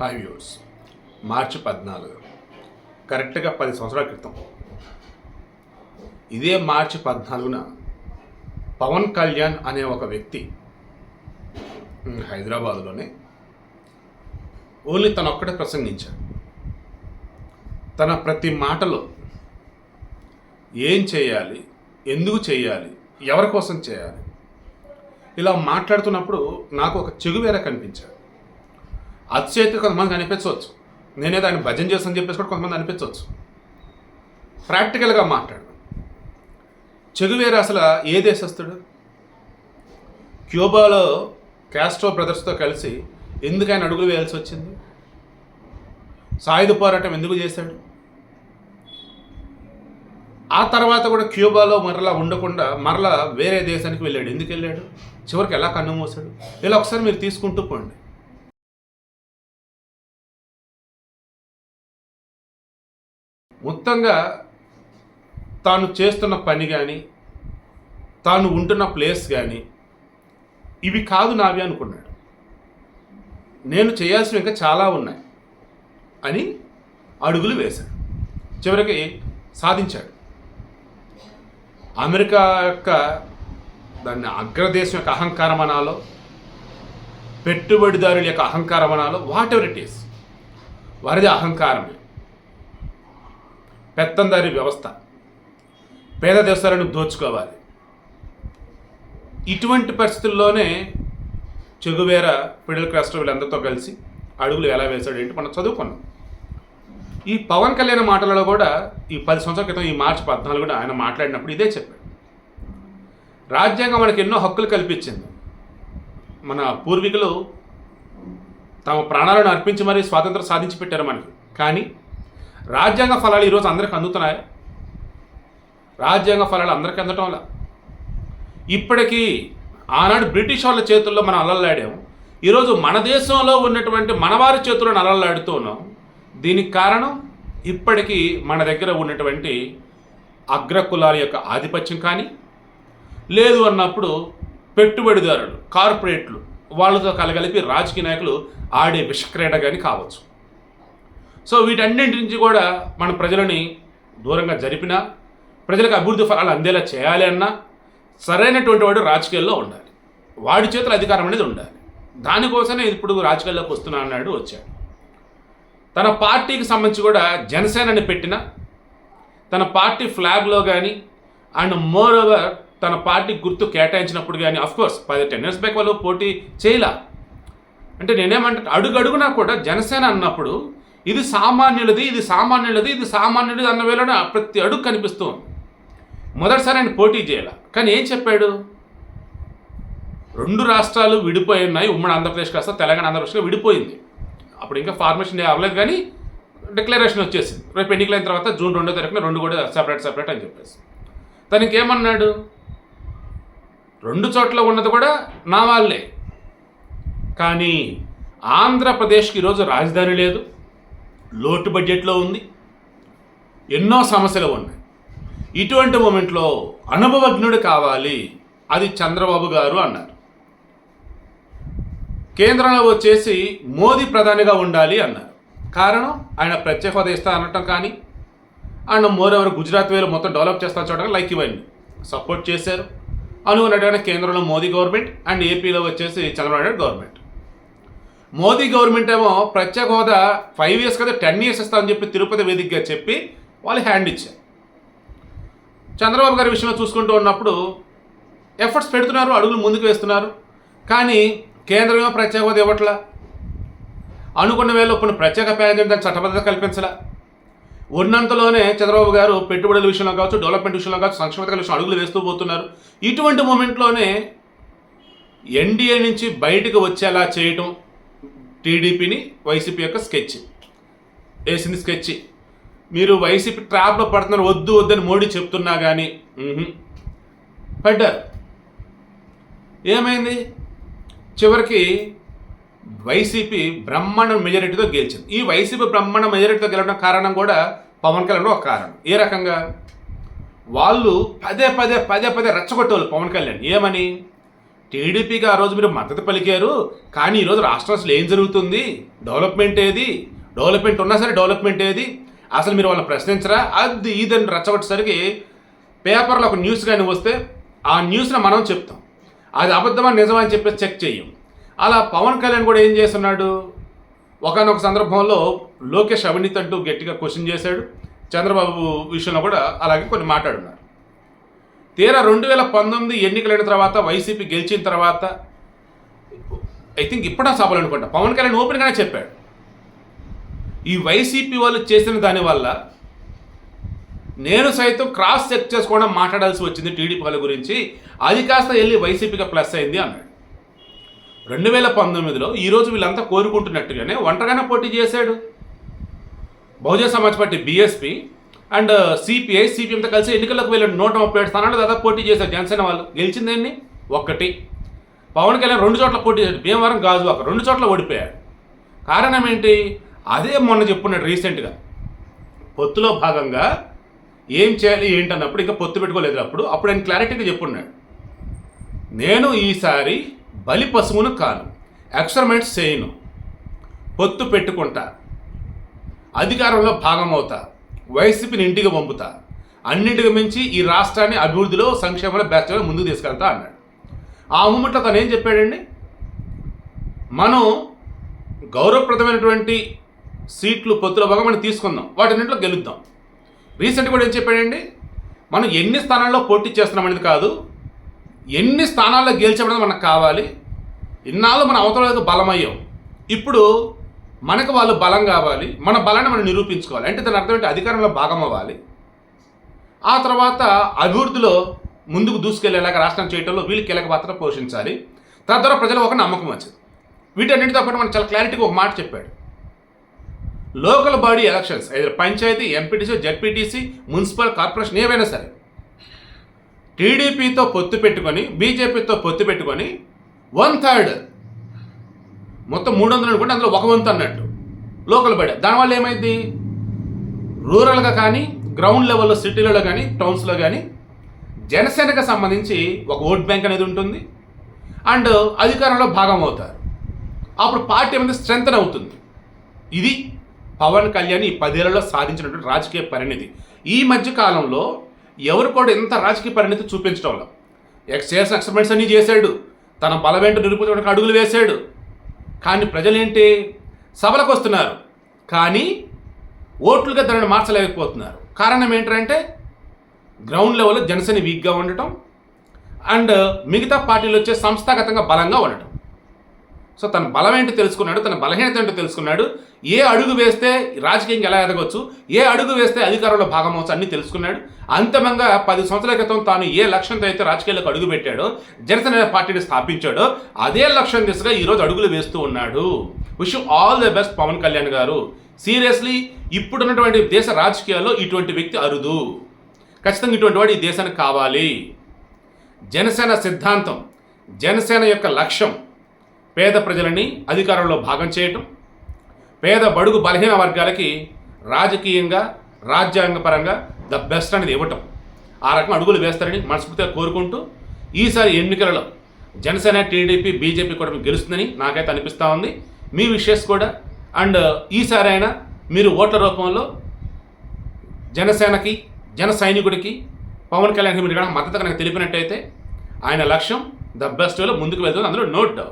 Hi viewers మార్చి పద్నాలుగు. కరెక్ట్గా పది సంవత్సరాల క్రితం. ఇదే మార్చి పద్నాలుగున పవన్ కళ్యాణ్ అనే ఒక వ్యక్తి హైదరాబాద్లోనే ఓన్లీ తన ఒక్కటే ప్రసంగించాడు తన ప్రతి మాటలో ఏం చేయాలి ఎందుకు చేయాలి ఎవరి కోసం చేయాలి ఇలా మాట్లాడుతున్నప్పుడు నాకు ఒక చెగువేర కనిపించాడు అతిశయత కొంతమంది అనిపించవచ్చు. నేనే దాన్ని భజన చేస్తాను చెప్పేసి కూడా కొంతమంది అనిపించవచ్చు. ప్రాక్టికల్గా మాట్లాడు. చెగువేరు అసలు ఏ దేశస్తుడు క్యూబాలో క్యాస్ట్రో బ్రదర్స్తో కలిసి ఎందుకు ఆయన అడుగులు వేయాల్సి వచ్చింది? సాయుధ పోరాటం ఎందుకు చేశాడు? ఆ తర్వాత కూడా క్యూబాలో మరలా ఉండకుండా మరలా వేరే దేశానికి వెళ్ళాడు. ఎందుకు వెళ్ళాడు? చివరికి ఎలా కన్ను మూసాడు? ఇలా ఒకసారి మీరు తీసుకుంటూ పోండి. మొత్తంగా తాను చేస్తున్న పని కానీ తాను ఉంటున్న ప్లేస్ కానీ ఇవి కాదు నావి అనుకున్నాడు. నేను చేయాల్సినవి ఇంకా చాలా ఉన్నాయి అని అడుగులు వేశాడు. చివరికి సాధించాడు. అమెరికా యొక్క దాన్ని అగ్రదేశం యొక్క అహంకారం అనాలో పెట్టుబడిదారుల యొక్క అహంకారం అనాలో వాట్ ఎవర్ ఇట్ ఈస్ వారిది అహంకారమే. పెత్తందారి వ్యవస్థ. పేద దేశాలను దోచుకోవాలి. ఇటువంటి పరిస్థితుల్లోనే చెగువేర ఫిడల్ క్రాస్టర్ వీళ్ళందరితో కలిసి అడుగులు ఎలా వేశాడు ఏంటి మనం చదువుకున్నాం. ఈ పవన్ కళ్యాణ్ మాటలలో కూడా ఈ పది సంవత్సరాల క్రితం ఈ మార్చి పద్నాలుగున ఆయన మాట్లాడినప్పుడు ఇదే చెప్పాడు. రాజ్యాంగం మనకి ఎన్నో హక్కులు కల్పించింది. మన పూర్వీకులు తమ ప్రాణాలను అర్పించి మరీ స్వాతంత్రం సాధించి పెట్టారు మనకి. కానీ రాజ్యాంగ ఫలాలు ఈరోజు అందరికి అందుతున్నాయా? రాజ్యాంగ ఫలాలు అందరికీ అందటం వల్ల. ఇప్పటికీ ఆనాడు బ్రిటిష్ వాళ్ళ చేతుల్లో మనం అలల్లాడాము ఈరోజు మన దేశంలో ఉన్నటువంటి మనవారి చేతుల్లో అలల్లాడుతూ ఉన్నాం. దీనికి కారణం ఇప్పటికీ మన దగ్గర ఉన్నటువంటి అగ్రకులాల యొక్క ఆధిపత్యం కానీ లేదు అన్నప్పుడు పెట్టుబడిదారులు కార్పొరేట్లు వాళ్ళతో కలగలిపి రాజకీయ నాయకులు ఆడే విషక్రీడ కానీ కావచ్చు. సో వీటన్నింటి నుంచి కూడా మన ప్రజలని దూరంగా జరిపినా ప్రజలకు అభివృద్ధి ఫలాలు అందేలా చేయాలి అన్నా సరైనటువంటి వాడు రాజకీయాల్లో ఉండాలి. వాడి చేతుల అధికారం అనేది ఉండాలి. దానికోసమే ఇప్పుడు రాజకీయాల్లోకి వస్తున్నా అన్నాడు వచ్చాడు. తన పార్టీకి సంబంధించి కూడా జనసేనని పెట్టిన తన పార్టీ ఫ్లాగ్లో కానీ అండ్ మోర్ ఓవర్ తన పార్టీ గుర్తు కేటాయించినప్పుడు కానీ అఫ్కోర్స్ పది టెన్ ఇయర్స్ బ్యాక్ వాళ్ళు పోటీ చేయలా. అంటే నేనేమంటే అడుగు అడుగునా కూడా జనసేన అన్నప్పుడు ఇది సామాన్యులది ఇది సామాన్యులది ఇది సామాన్యులది అన్న వేళన ప్రతి అడుగు కనిపిస్తూ ఉంది మొదటిసారి ఆయన పోటీ చేయాల. కానీ ఏం చెప్పాడు? రెండు రాష్ట్రాలు విడిపోయి ఉన్నాయి. ఉమ్మడి ఆంధ్రప్రదేశ్ కాస్త తెలంగాణ ఆంధ్రప్రదేశ్గా విడిపోయింది. అప్పుడు ఇంకా ఫార్మేషన్ అవ్వలేదు కానీ డిక్లరేషన్ వచ్చేసింది. రేపు ఎన్నికలైన తర్వాత జూన్ రెండో తారీఖున రెండు కూడా సెపరేట్ సెపరేట్ అని చెప్పేసి. తనకి ఏమన్నాడు? రెండు చోట్ల ఉన్నది కూడా నా వాళ్ళే. కానీ ఆంధ్రప్రదేశ్కి ఈరోజు రాజధాని లేదు. లోటు బడ్జెట్లో ఉంది ఎన్నో సమస్యలు ఉన్నాయి. ఇటువంటి మూమెంట్లో అనుభవజ్ఞుడు కావాలి అది చంద్రబాబు గారు అన్నారు. కేంద్రంలో వచ్చేసి మోదీ ప్రధానిగా ఉండాలి అన్నారు. కారణం ఆయన ప్రత్యేక హోదా ఇస్తా అనటం కానీ అండ్ మోర్ ఎవరు గుజరాత్ వేలు మొత్తం డెవలప్ చేస్తా చూడడం లైక్ ఇవన్నీ. సపోర్ట్ చేశారు. అనుకున్నట్టుగానే కేంద్రంలో మోదీ గవర్నమెంట్ అండ్ ఏపీలో వచ్చేసి చంద్రబాబు నాయుడు గవర్నమెంట్. మోదీ గవర్నమెంట్ ఏమో ప్రత్యేక హోదా ఫైవ్ ఇయర్స్ కదా టెన్ ఇయర్స్ ఇస్తామని చెప్పి తిరుపతి వేదికగా చెప్పి వాళ్ళు హ్యాండ్ ఇచ్చారు. చంద్రబాబు గారి విషయంలో చూసుకుంటూ ఉన్నప్పుడు ఎఫర్ట్స్ పెడుతున్నారు అడుగులు ముందుకు వేస్తున్నారు. కానీ కేంద్రమేమో ప్రత్యేక హోదా ఇవ్వట్లా. అనుకున్న వేళ ఇప్పుడు ప్రత్యేక ప్యాకేజీ దాన్ని చట్టబద్ధత కల్పించలా. ఉన్నంతలోనే చంద్రబాబు గారు పెట్టుబడుల విషయంలో కావచ్చు డెవలప్మెంట్ విషయంలో కావచ్చు సంక్షేమ విషయంలో అడుగులు వేస్తూ పోతున్నారు. ఇటువంటి మూమెంట్లోనే ఎన్డీఏ నుంచి బయటకు వచ్చేలా చేయటం టీడీపీని వైసీపీ యొక్క స్కెచ్. వేసింది స్కెచ్. మీరు వైసీపీ ట్రాప్లో పడుతున్నారు వద్దు వద్దని మోడీ చెప్తున్నా కానీ పడ్డారు ఏమైంది? చివరికి వైసీపీ బ్రహ్మాండ మెజారిటీతో గెలిచింది. ఈ వైసీపీ బ్రహ్మాండ మెజారిటీతో గెలవడం కారణం కూడా పవన్ కళ్యాణ్ ఒక కారణం. ఏ రకంగా? వాళ్ళు పదే పదే పదే పదే రెచ్చగొట్టేవాళ్ళు పవన్ కళ్యాణ్. ఏమని? టీడీపీకి ఆ రోజు మీరు మద్దతు పలికారు. కానీ ఈరోజు రాష్ట్రం అసలు ఏం జరుగుతుంది? డెవలప్మెంట్ ఏది? డెవలప్మెంట్ ఉన్నా సరే డెవలప్మెంట్ ఏది? అసలు మీరు వాళ్ళని ప్రశ్నించరా? అది ఇదని రచ్చగొట్టేసరికి పేపర్లో ఒక న్యూస్ కానీ వస్తే ఆ న్యూస్ని మనం చెప్తాం. అది అబద్ధమని నిజమని చెప్పేసి చెక్ చేయం. అలా పవన్ కళ్యాణ్ కూడా ఏం చేస్తున్నాడు? ఒకనొక సందర్భంలో లోకేష్ అవినీతి అంటూ గట్టిగా క్వశ్చన్ చేశాడు. చంద్రబాబు విషయంలో కూడా అలాగే కొన్ని మాట్లాడున్నారు. తీరా రెండు వేల పంతొమ్మిది ఎన్నికలైన తర్వాత వైసీపీ గెలిచిన తర్వాత ఐ థింక్ ఇప్పుడు సభలు అనుకుంటా. పవన్ కళ్యాణ్ ఓపెన్గానే చెప్పాడు. ఈ వైసీపీ వాళ్ళు చేసిన దానివల్ల నేను సైతం క్రాస్ చెక్ చేసుకోవడం మాట్లాడాల్సి వచ్చింది టీడీపీ వాళ్ళ గురించి. అది కాస్త వెళ్ళి వైసీపీగా ప్లస్ అయింది అన్నాడు. రెండు వేల పంతొమ్మిదిలో ఈరోజు వీళ్ళంతా కోరుకుంటున్నట్టుగానే ఒంటరిగానే పోటీ చేశాడు. Bahujan Samaj party BSP and CPI సిపిఎంతో కలిసి ఎన్నికలకు వెళ్ళాడు నూట ముప్పై ఏడు స్థానాలు దాదాపు పోటీ చేశారు జనసేన వాళ్ళు. గెలిచిందేంటి ఒక్కటి పవన్ కళ్యాణ్ రెండు చోట్ల పోటీ చేశాడు. భీమవరం గాజువాక రెండు చోట్ల ఓడిపోయాడు. కారణం ఏంటి? అదే మొన్న చెప్పున్నాడు రీసెంట్గా. పొత్తులో భాగంగా ఏం చేయాలి ఏంటన్నప్పుడు ఇంకా పొత్తు పెట్టుకోలేదు అప్పుడు. అప్పుడు ఆయన క్లారిటీగా చెప్పున్నాడు నేను ఈసారి బలి పశువును కాను ఎక్స్పెరిమెంట్స్ చేయను పొత్తు పెట్టుకుంటా అధికారంలో భాగమవుతా వైసీపీని ఇంటికి పంపుతా. అన్నింటికి మించి ఈ రాష్ట్రాన్ని అభివృద్ధిలో సంక్షేమంలో బెస్ట్గా ముందుకు తీసుకెళ్తా అన్నాడు. ఆ మూమెంట్లో తను ఏం చెప్పాడండి? మనం గౌరవప్రదమైనటువంటి సీట్లు పొత్తుల భాగం మనం తీసుకుందాం వాటిన్నింటిలో గెలుద్దాం. రీసెంట్ కూడా ఏం చెప్పాడండి? మనం ఎన్ని స్థానాల్లో పోటీ చేస్తున్నాం అనేది కాదు ఎన్ని స్థానాల్లో గెలిచామనేది మనకు కావాలి. ఇన్నాళ్ళు మన అవతల బలమయ్యాం. ఇప్పుడు మనకు వాళ్ళు బలం కావాలి మన బలాన్ని మనం నిరూపించుకోవాలి. అంటే దాని అర్థం ఏంటి? అధికారంలో భాగం అవ్వాలి. ఆ తర్వాత అభివృద్ధిలో ముందుకు దూసుకెళ్ళేలాగా రాష్ట్రం చేయడంలో వీళ్ళు కీలక పాత్ర పోషించాలి. తద్వారా ప్రజలకు ఒక నమ్మకం వచ్చింది. వీటన్నిటితో పాటు మనం చాలా క్లారిటీగా ఒక మాట చెప్పాడు. లోకల్ బాడీ ఎలక్షన్స్ అయితే panchayat MPTC ZPTC municipal corporation ఏవైనా సరే టీడీపీతో పొత్తు పెట్టుకొని బీజేపీతో పొత్తు పెట్టుకొని వన్ థర్డ్ మొత్తం మూడు వందలు అనుకుంటే అందులో ఒక వంతు అన్నట్టు. లోకల్ బడి దానివల్ల ఏమైంది? రూరల్గా కానీ గ్రౌండ్ లెవెల్లో సిటీలలో కానీ టౌన్స్లో కానీ జనసేనకు సంబంధించి ఒక ఓట్ బ్యాంక్ అనేది ఉంటుంది. అండ్ అధికారంలో భాగం అవుతారు. అప్పుడు పార్టీ అనేది స్ట్రెంగ్ అవుతుంది. ఇది పవన్ కళ్యాణ్ ఈ పదేళ్ళలో సాధించినటువంటి రాజకీయ పరిణితి. ఈ మధ్య కాలంలో ఎవరు కూడా ఎంత రాజకీయ పరిణితి చూపించడంలో. ఎక్స్ చేసిన ఎక్స్పెరిమెంట్స్ అన్నీ చేశాడు. తన బలమేంటో నిరూపించడానికి అడుగులు వేశాడు. కానీ ప్రజలేంటి? సభలకు వస్తున్నారు. కానీ ఓట్లుగా దానిని మార్చలేకపోతున్నారు. కారణం ఏంటంటే గ్రౌండ్ లెవెల్లో జనసేన వీక్గా ఉండటం అండ్ మిగతా పార్టీలు వచ్చే సంస్థాగతంగా బలంగా ఉండటం. సో తన బలం ఏంటో తెలుసుకున్నాడు తన బలహీనత ఏంటో తెలుసుకున్నాడు ఏ అడుగు వేస్తే రాజకీయంగా ఎలా ఎదగవచ్చు ఏ అడుగు వేస్తే అధికారంలో భాగమవచ్చు అన్ని తెలుసుకున్నాడు. అంతిమంగా పది సంవత్సరాల క్రితం తాను ఏ లక్ష్యంతో అయితే రాజకీయాలకు అడుగు పెట్టాడో జనసేన పార్టీని స్థాపించాడో అదే లక్ష్యం దిశగా ఈరోజు అడుగులు వేస్తూ ఉన్నాడు. Wish all the best Pawan Kalyan garu. Seriously ఇప్పుడున్నటువంటి దేశ రాజకీయాల్లో ఇటువంటి వ్యక్తి అరుదు. ఖచ్చితంగా ఇటువంటి వాడు ఈ దేశానికి కావాలి. జనసేన సిద్ధాంతం జనసేన యొక్క లక్ష్యం పేద ప్రజలని అధికారంలో భాగం చేయటం పేద బడుగు బలహీన వర్గాలకి రాజకీయంగా రాజ్యాంగపరంగా ద బెస్ట్ అనేది ఇవ్వటం. ఆ రకం అడుగులు వేస్తారని మనస్ఫూర్తిగా కోరుకుంటూ ఈసారి ఎన్నికలలో జనసేన టీడీపీ బీజేపీ కూడా మీకు గెలుస్తుందని నాకైతే అనిపిస్తూ ఉంది. మీ విషయస్ కూడా. అండ్ ఈసారి అయినా మీరు ఓట్ల రూపంలో జనసేనకి జన సైనికుడికి పవన్ కళ్యాణ్కి మీరు కనుక మద్దతు కనుక తెలిపినట్టయితే ఆయన లక్ష్యం ద బెస్ట్ వేలో ముందుకు వెళ్తుంది అందులో నో డౌట్.